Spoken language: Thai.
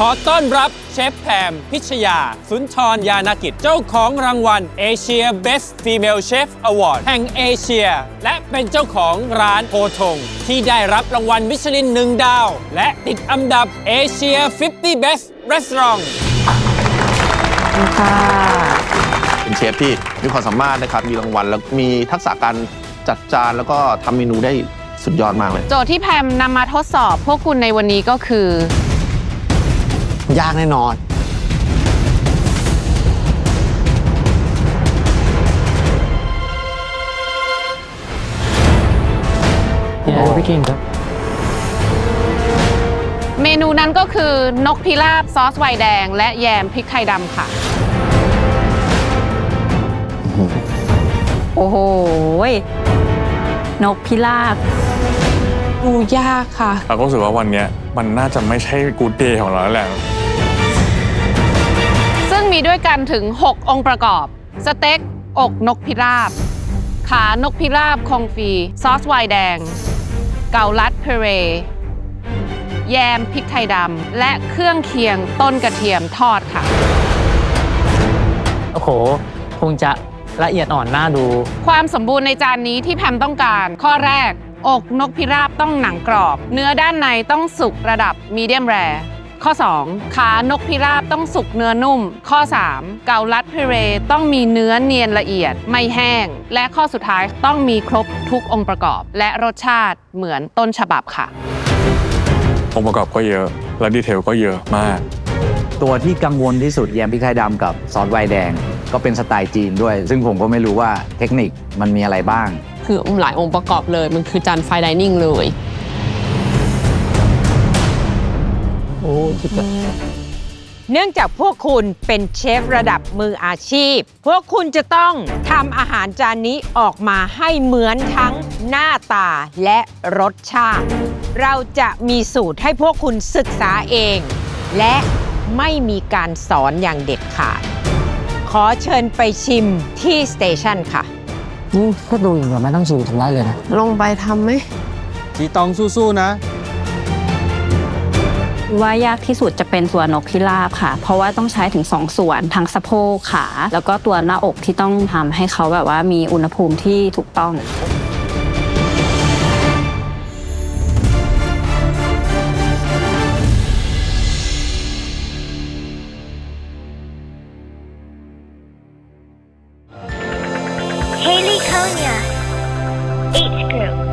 ขอต้อนรับเชฟแพมพิชยา สุนทรยานกิจ เจ้าของรางวัล Asia Best Female Chef Award แห่งเอเชีย และเป็นเจ้าของร้านโพทง ที่ได้รับรางวัลมิชลินหนึ่งดาว และติดอันดับ Asia 50 Best Restaurant ค่ะเป็นเชฟที่มีความสามารถนะครับ มีรางวัล แล้วมีทักษะการจัดจานแล้วก็ทำเมนูได้สุดยอดมากเลย โจทย์ที่แพมนำมาทดสอบพวกคุณในวันนี้ก็คือ ยากแน่นอน โอ้พี่คิงครับ เมนูนั้นก็คือนกพิราบซอสไวน์แดง และแยมพริกไทยดำค่ะ โอ้โหยนกพิราบ ดูยากค่ะ เราก็รู้สึกว่าวันเนี้ยมันน่าจะไม่ใช่กูดเดย์ของเราแล้วแหละซึ่ง มีด้วยกันถึง 6 องค์ประกอบ สเต็กอกนกพิราบ ขานกพิราบคองฟี ซอสไวน์แดง เกาลัดเพเร แยมพริกไทยดำ และเครื่องเคียงต้นกระเทียมทอดค่ะ โอ้โห คงจะละเอียดอ่อนน่าดู ความสมบูรณ์ในจานนี้ที่แพมต้องการ ข้อแรก อกนกพิราบต้องหนังกรอบ เนื้อด้านในต้องสุกระดับมีเดียมแร ข้อ 2 ขานกพิราบต้องสุกเนื้อนุ่ม ข้อ 3 เกาลัดเพเรต้องมีเนื้อเนียนละเอียด ไม่แห้ง และข้อสุดท้ายต้องมีครบทุกองค์ประกอบ และรสชาติเหมือนต้นฉบับค่ะ องค์ประกอบก็เยอะและดีเทลก็เยอะมาก ตัวที่กังวลที่สุดแยมพริกไทยดำกับซอสไวน์แดง ก็เป็นสไตล์จีนด้วย ซึ่งผมก็ไม่รู้ว่าเทคนิคมันมีอะไรบ้าง คือหลายองค์ประกอบเลย มันคือจานไฟดิเนิ่งเลย โอ้สุดยอดเนื่องจากพวกคุณเป็นเชฟระดับมืออาชีพ พวกคุณจะต้องทำอาหารจานนี้ออกมาให้เหมือนทั้งหน้าตาและรสชาติ เราจะมีสูตรให้พวกคุณศึกษาเอง และไม่มีการสอนอย่างเด็ดขาด ขอเชิญไปชิมที่สเตชันค่ะ นี่ก็ดูอย่างไม่ต้องสูทำได้เลยนะ ลงไปทำไหมจีตองสู้ๆนะ ว่ายากที่สุดจะเป็นตัวนกพิราบค่ะ เพราะว่าต้องใช้ถึง 2 ส่วนทั้งสะโพกขา แล้วก็ตัวหน้าอกที่ต้องทำให้เขาแบบว่ามีอุณหภูมิที่ถูกต้อง Haley Konya, H group.